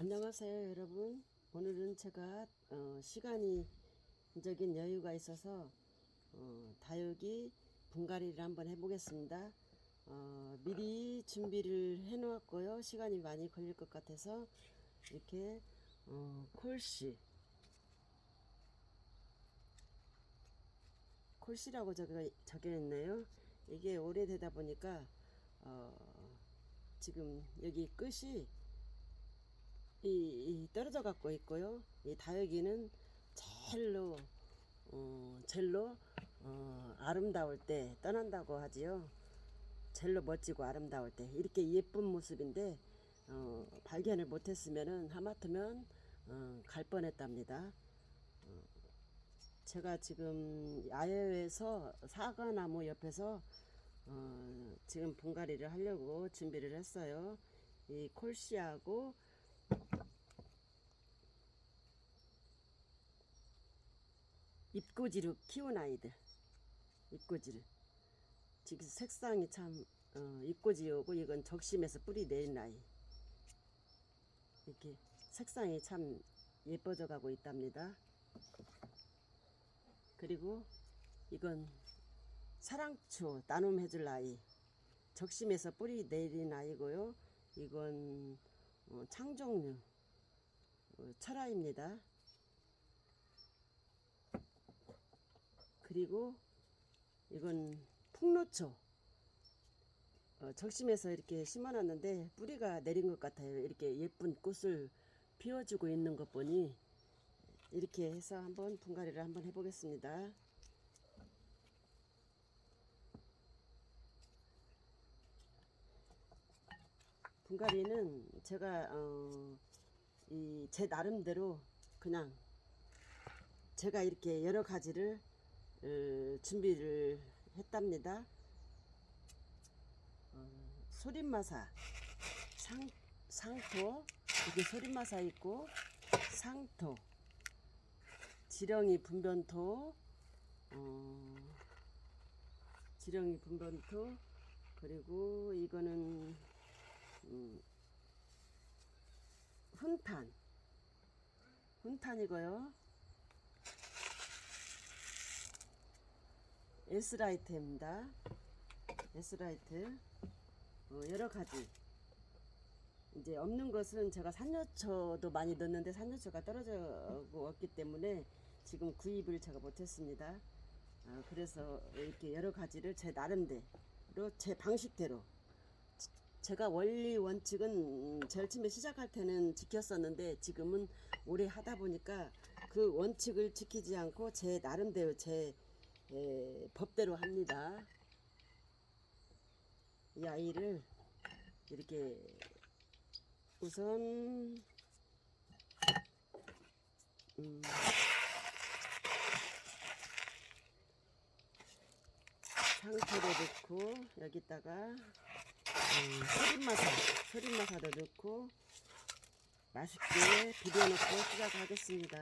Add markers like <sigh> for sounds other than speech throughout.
안녕하세요 여러분. 오늘은 제가 어, 시간이 적인 여유가 있어서 어, 다육이 분갈이를 한번 해보겠습니다. 어, 미리 준비를 해 놓았고요. 시간이 많이 걸릴 것 같아서 이렇게 어, 콜씨. 콜씨라고 적혀, 적혀 있네요. 이게 오래되다 보니까 어, 지금 여기 끝이 이, 이 떨어져 갖고 있고요. 이 다육이는 젤로 어, 젤로 어, 아름다울 때 떠난다고 하지요. 젤로 멋지고 아름다울 때 이렇게 예쁜 모습인데 어, 발견을 못했으면은 하마터면 어, 갈 뻔했답니다. 어, 제가 지금 야외에서 사과나무 옆에서 어, 지금 분갈이를 하려고 준비를 했어요. 이 콜씨하고 입꼬지로 키운 아이들. 입꼬지를. 지금 색상이 참 어, 입꼬지오고 이건 적심에서 뿌리 내린 아이. 이렇게 색상이 참 예뻐져 가고 있답니다. 그리고 이건 사랑초 나눔 해 줄 아이. 적심에서 뿌리 내린 아이고요. 이건 어, 창종류 어, 철화입니다. 그리고 이건 풍노초 어, 적심해서 이렇게 심어놨는데 뿌리가 내린 것 같아요. 이렇게 예쁜 꽃을 피워주고 있는 것 보니 이렇게 해서 한번 분갈이를 한번 해보겠습니다. 분갈이는 제가 어, 이 제 나름대로 그냥 제가 이렇게 여러 가지를 어, 준비를 했답니다. 어, 소림마사, 상, 상토, 이게 소림마사 있고 상토, 지렁이 분변토, 어, 지렁이 분변토, 그리고 이거는 음, 훈탄. 훈탄이고요 에스라이트입니다. 에스라이트. 어, 여러 가지. 이제 없는 것은 제가 산녀초도 많이 넣었는데 산녀초가 떨어지고 왔기 때문에 지금 구입을 제가 못했습니다. 어, 그래서 이렇게 여러 가지를 제 나름대로 제 방식대로. 제가 원리 원칙은 제일 처음에 시작할 때는 지켰었는데 지금은 오래 하다 보니까 그 원칙을 지키지 않고 제 나름대로 제 에, 법대로 합니다. 이 아이를 이렇게 우선 음, 상태로 넣고 여기다가 음, 소림마사, 소림마사도 넣고 맛있게 비벼놓고 시작하겠습니다.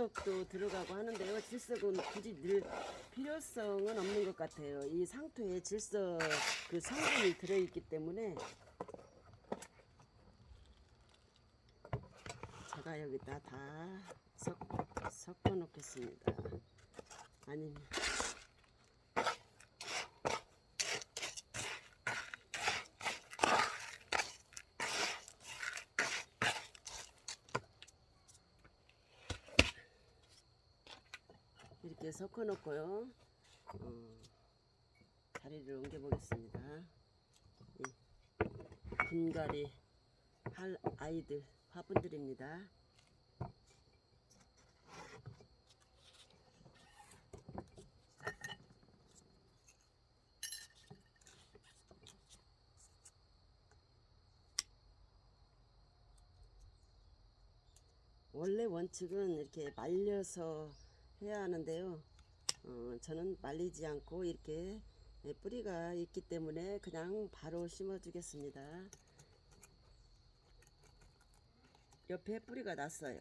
뭐 질석도 들어가고 하는데요. 질석은 굳이 늘 필요성은 없는 것 같아요. 이 상토에 질석 그 성분이 들어있기 때문에 제가 여기다 다 섞, 섞어 놓겠습니다. 아니면 섞어 놓고요. 어, 자리를 옮겨 보겠습니다. 이 분갈이 할 아이들 화분들입니다. 원래 원칙은 이렇게 말려서 해야 하는데요. 어, 저는 말리지 않고 이렇게 네, 뿌리가 있기 때문에 그냥 바로 심어 주겠습니다. 옆에 뿌리가 났어요.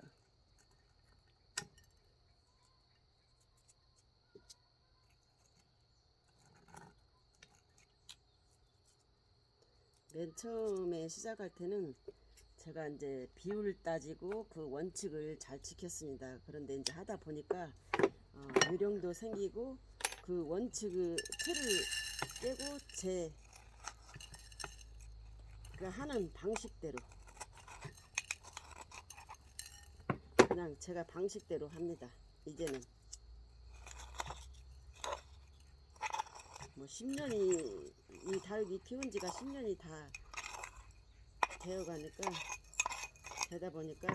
맨 처음에 시작할 때는 제가 이제 비율 따지고 그 원칙을 잘 지켰습니다. 그런데 이제 하다 보니까 어, 요령도 생기고 그 원칙을 틀을 깨고 제 그 하는 방식대로 그냥 제가 방식대로 합니다. 이제는 뭐 10년이 이 다육이 키운 지가 10년이 다 되어 가니까 되다 보니까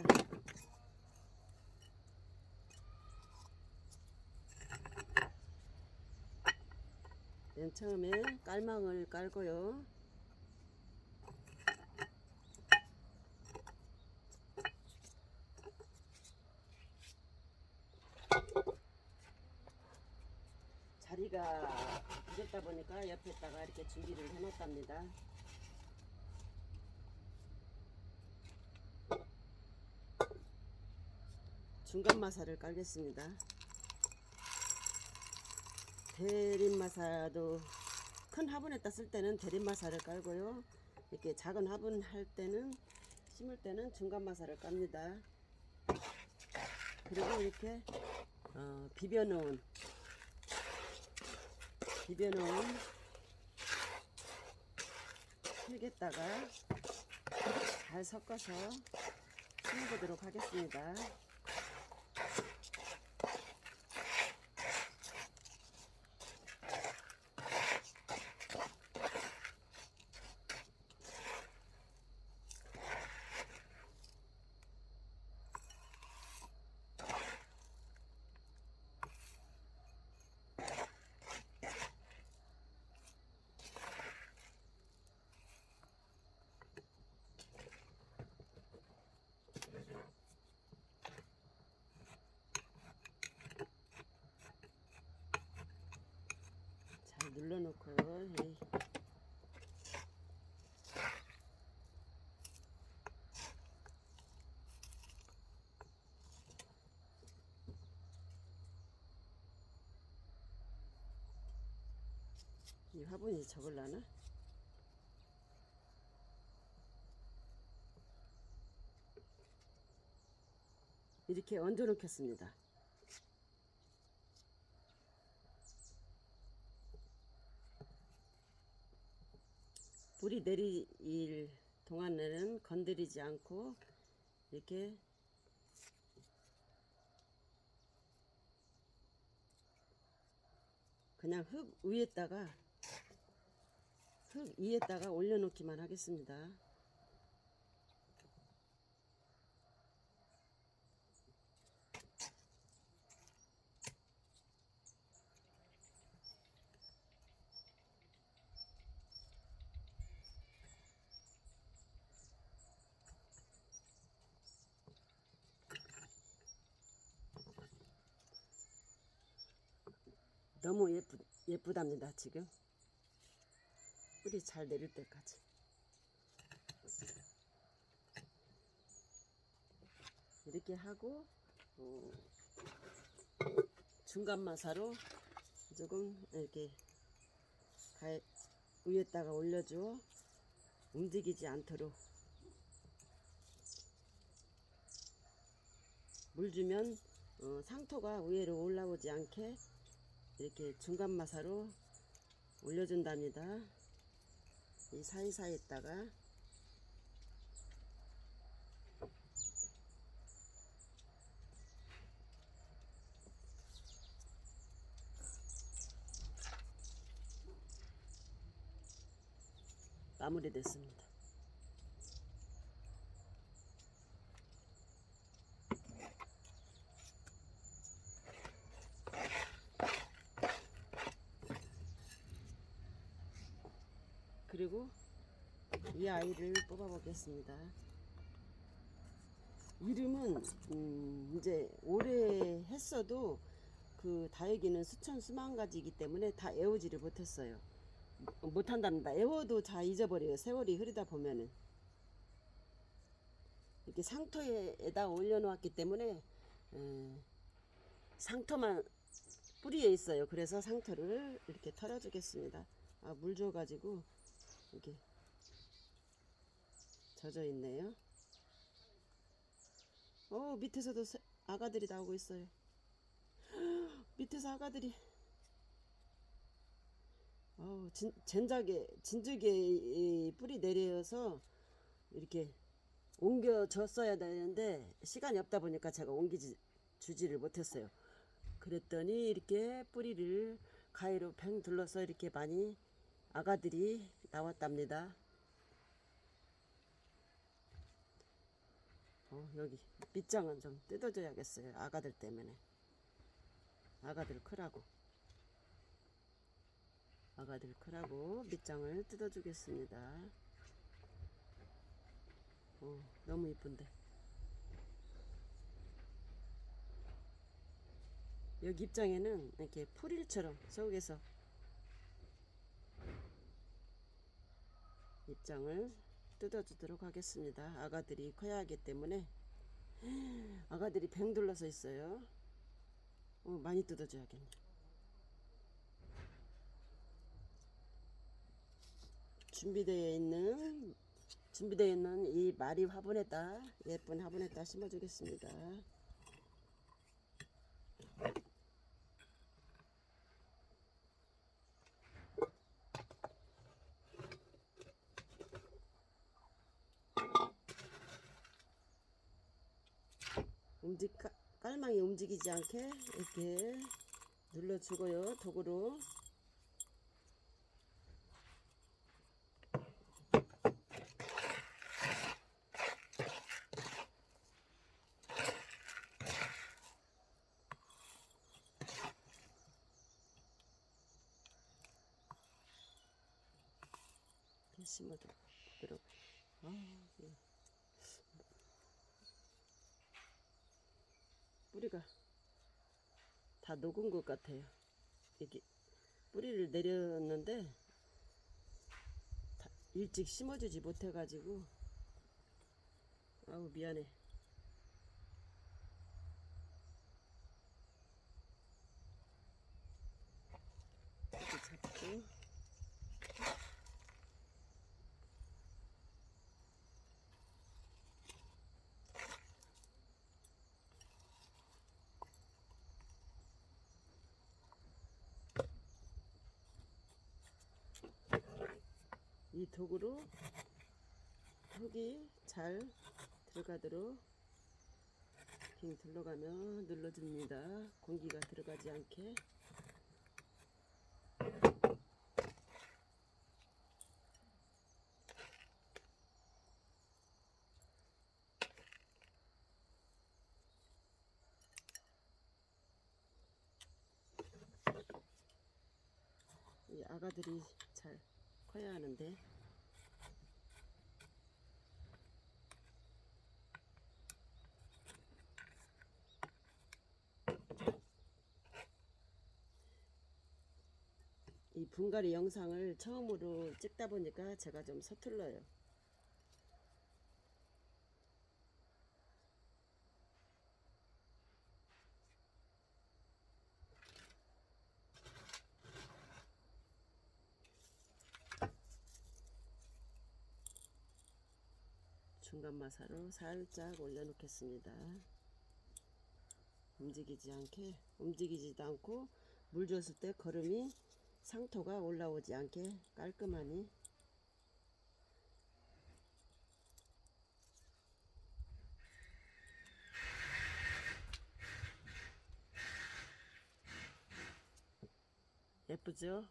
맨 처음에 깔망을 깔고요. 자리가 부족다 보니까 옆에다가 이렇게 준비를 해놨답니다. 중간 마사를 깔겠습니다. 대립마사도 큰 화분에다 쓸 때는 대립마사를 깔고요. 이렇게 작은 화분 할 때는 심을 때는 중간 마사를 깝니다. 그리고 이렇게 어, 비벼놓은 비벼놓은 흙에다가 잘 섞어서 심어보도록 하겠습니다. 잘 눌러놓고요. 에이. 이 화분이 적을라나? 이렇게 얹어 놓겠습니다. 물이 내릴 동안에는 건드리지 않고 이렇게 그냥 흙 위에다가 흙 위에다가 올려놓기만 하겠습니다. 너무 예쁘, 예쁘답니다, 지금. 뿌리 잘 내릴 때까지. 이렇게 하고, 어, 중간 마사로 조금 이렇게 가, 위에다가 올려줘. 움직이지 않도록. 물 주면 어, 상토가 위로 올라오지 않게 이렇게 중간 마사로 올려준답니다. 이 사이사이에다가 마무리됐습니다. 그리고 이 아이를 뽑아 보겠습니다. 이름은 음 이제 오래 했어도 그그 다육이는 수천 수만 가지이기 때문에 다 애우지를 못했어요. 못한답니다. 애워도 다 잊어버려요. 세월이 흐르다 보면은 이렇게 상토에다 올려놓았기 때문에 에, 상토만 뿌리에 있어요. 그래서 상토를 이렇게 털어주겠습니다. 아, 물 줘가지고 이렇게 젖어 있네요. 어 밑에서도 새- 아가들이 나오고 있어요. <gasps> 밑에서 아가들이 어우 진, 젠작에 진즉에 이 뿌리 내려서 이렇게 옮겨 줬어야 되는데 시간이 없다 보니까 제가 옮기지 주지를 못했어요. 그랬더니 이렇게 뿌리를 가위로 팽 둘러서 이렇게 많이 아가들이 나왔답니다. 어, 여기 밑장은 좀 뜯어줘야겠어요. 아가들 때문에. 아가들 크라고. 아가들 크라고 밑장을 뜯어주겠습니다. 어, 너무 이쁜데. 여기 입장에는 이렇게 풀일처럼 속에서 입장을 뜯어주도록 하겠습니다. 아가들이 커야 하기 때문에 아가들이 뱅 둘러서 있어요. 어, 많이 뜯어줘야겠네. 준비되어 있는 준비되어 있는 이 마리 화분에다 예쁜 화분에다 심어주겠습니다. 움직 깔- 깔망이 움직이지 않게 이렇게 눌러주고요. 도구로 이렇게 심어도록 아, 예. 뿌리가 다 녹은 것 같아요. 이게 뿌리를 내렸는데 다 일찍 심어주지 못해가지고 아우 미안해. 이렇게 잡고 이 도구로 흙이 잘 들어가도록 빙 둘러가며 눌러줍니다. 공기가 들어가지 않게. 이 아가들이 잘 커야 하는데 이 분갈이 영상을 처음으로 찍다 보니까 제가 좀 서툴러요. 중간 마사로 살짝 올려놓겠습니다. 움직이지 않게 움직이지도 않고 물 줬을 때 거름이 상토가 올라오지 않게 깔끔하니 예쁘죠?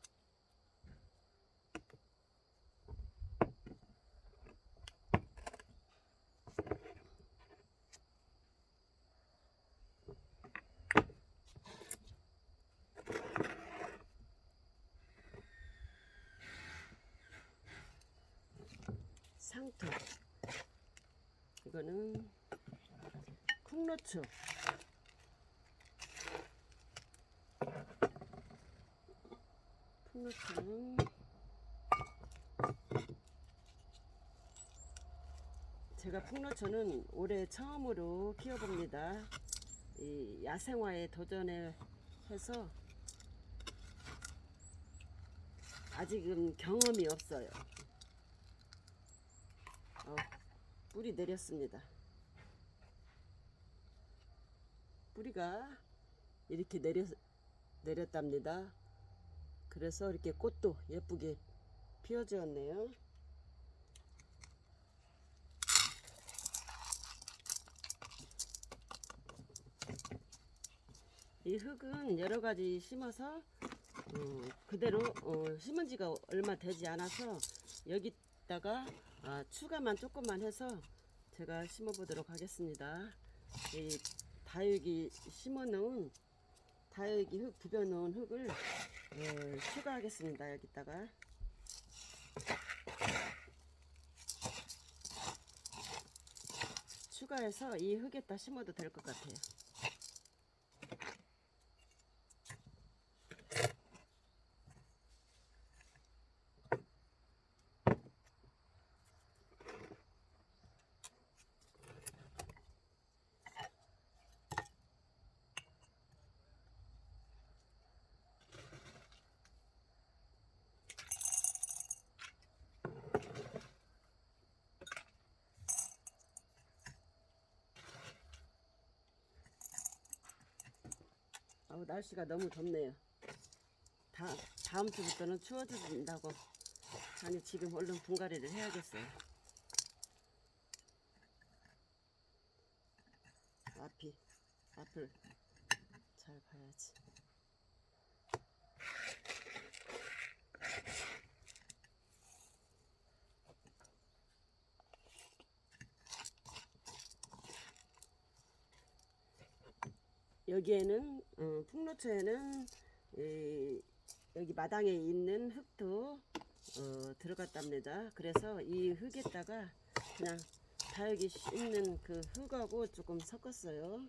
상토 이거는 콩로추 풍노초는 제가 풍노초는 올해 처음으로 키워봅니다. 이 야생화에 도전을 해서 아직은 경험이 없어요. 어, 뿌리 내렸습니다. 뿌리가 이렇게 내려 내렸답니다. 그래서 이렇게 꽃도 예쁘게 피어주었네요. 이 흙은 여러 가지 심어서 어, 그대로 어, 심은 지가 얼마 되지 않아서 여기다가 아, 추가만 조금만 해서 제가 심어 보도록 하겠습니다. 이 다육이 심어 놓은 다육이 흙 부벼 놓은 흙을 어, 추가하겠습니다. 여기다가 추가해서 이 흙에다 심어도 될 것 같아요. 날씨가 너무 덥네요. 다 다음 주부터는 추워진다고. 아니 지금 얼른 분갈이를 해야겠어요. 앞이 앞을 잘 봐야지. 여기에는 어, 풍로초에는 이, 여기 마당에 있는 흙도 어, 들어갔답니다. 그래서 이 흙에다가 그냥 다육이 심는 그 흙하고 조금 섞었어요.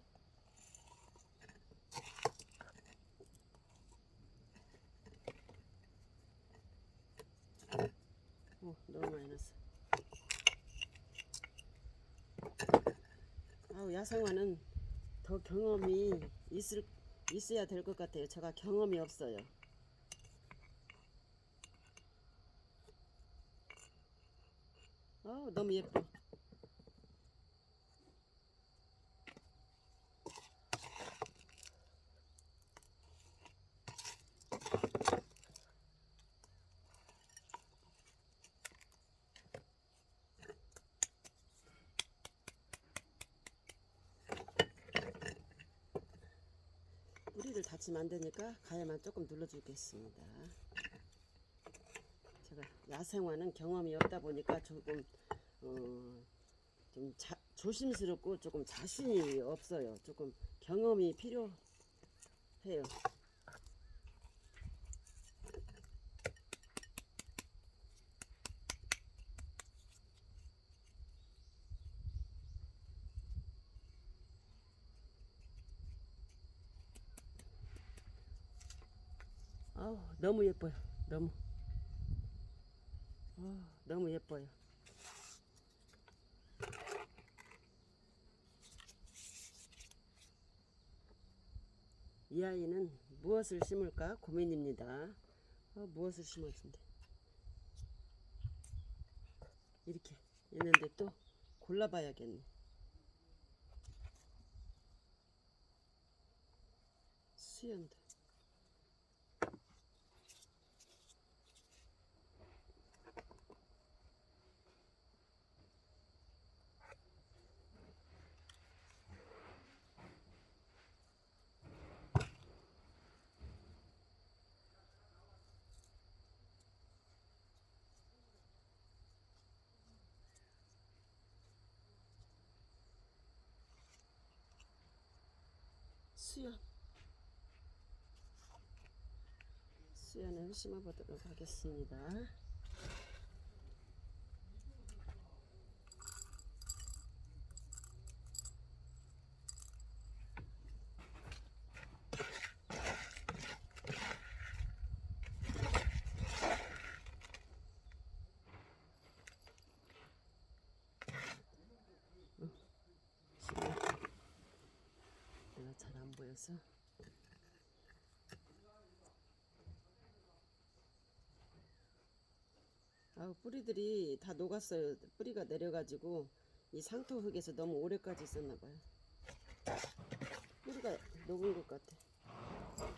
어, 너무 많이 넣었어. 아우 야생화는 더 경험이 있을 있어야 될 것 같아요. 제가 경험이 없어요. 어 너무 예뻐. 뿌리를 닫히면 안 되니까 가야만 조금 눌러주겠습니다. 제가 야생화는 경험이 없다 보니까 조금 어, 좀 자, 조심스럽고 조금 자신이 없어요. 조금 경험이 필요해요. 아우 너무 예뻐요. 너무 아, 너무 예뻐요. 이 아이는 무엇을 심을까 고민입니다. 어, 무엇을 심어준대. 이렇게 있는데 또 골라봐야겠네. 수연도. 수연 수연을 심어보도록 하겠습니다. 넣어서 아 뿌리들이 다 녹았어요. 뿌리가 내려가지고 이 상토 흙에서 너무 오래까지 있었나 봐요. 뿌리가 녹은 것 같아.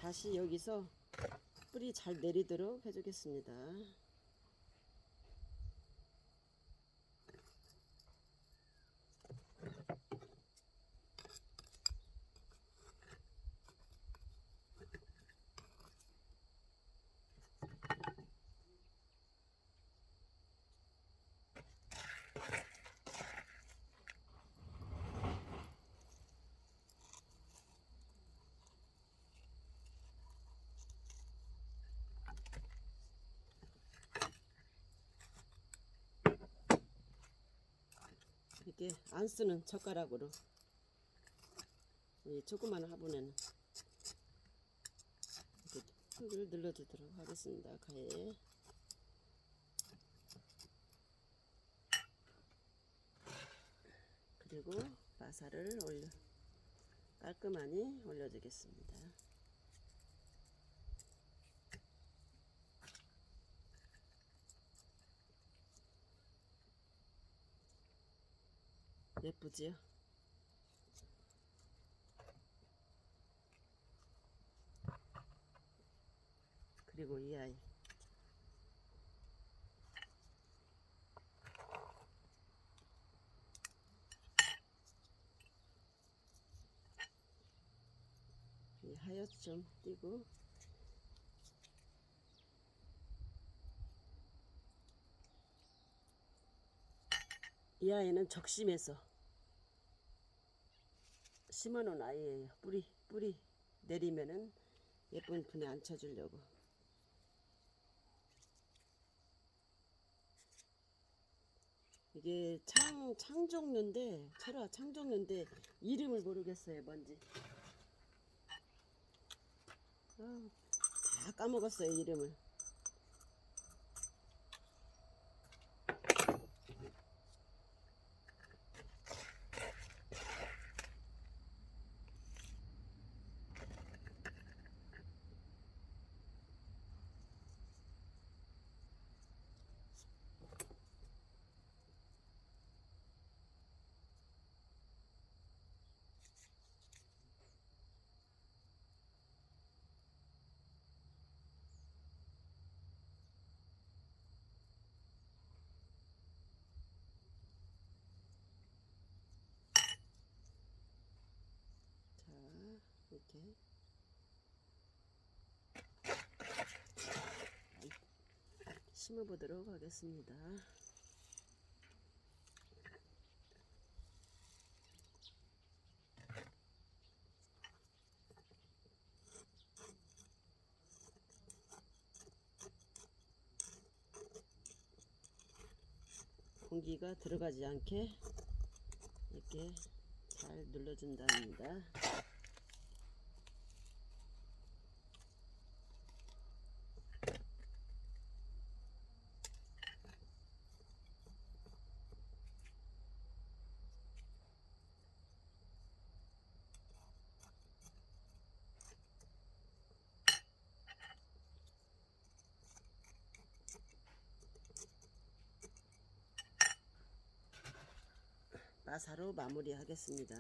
다시 여기서 뿌리 잘 내리도록 해주겠습니다. 이렇게 안 쓰는 젓가락으로 이 조그만 화분에는 이렇게 흙을 눌러주도록 하겠습니다. 가에 그리고 마사를 올려 깔끔하니 올려주겠습니다. 예쁘지요? 그리고 이 아이 이좀 띄고 이 아이는 적심해서 심어놓은 아이예요. 뿌리 뿌리 내리면은 예쁜 분에 앉혀주려고. 이게 창 창종류인데 철화 창종류인데 이름을 모르겠어요. 뭔지. 아, 다 까먹었어요 이름을. 자 이렇게 심어보도록 하겠습니다. 공기가 들어가지 않게 이렇게 잘 눌러준답니다. 마사로 마무리하겠습니다.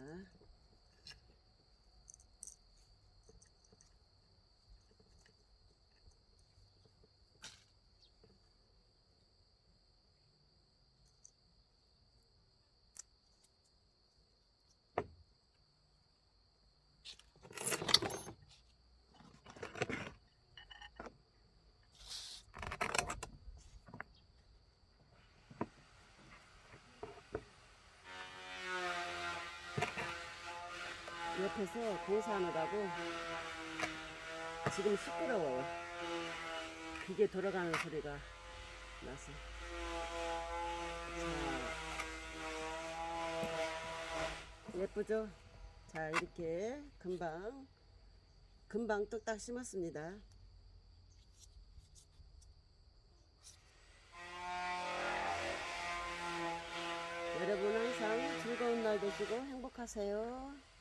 옆에서 공사하느라고 지금 시끄러워요. 기계 돌아가는 소리가 나서. 자, 예쁘죠? 자, 이렇게 금방, 금방 뚝딱 심었습니다. 여러분 항상 즐거운 날 되시고 행복하세요.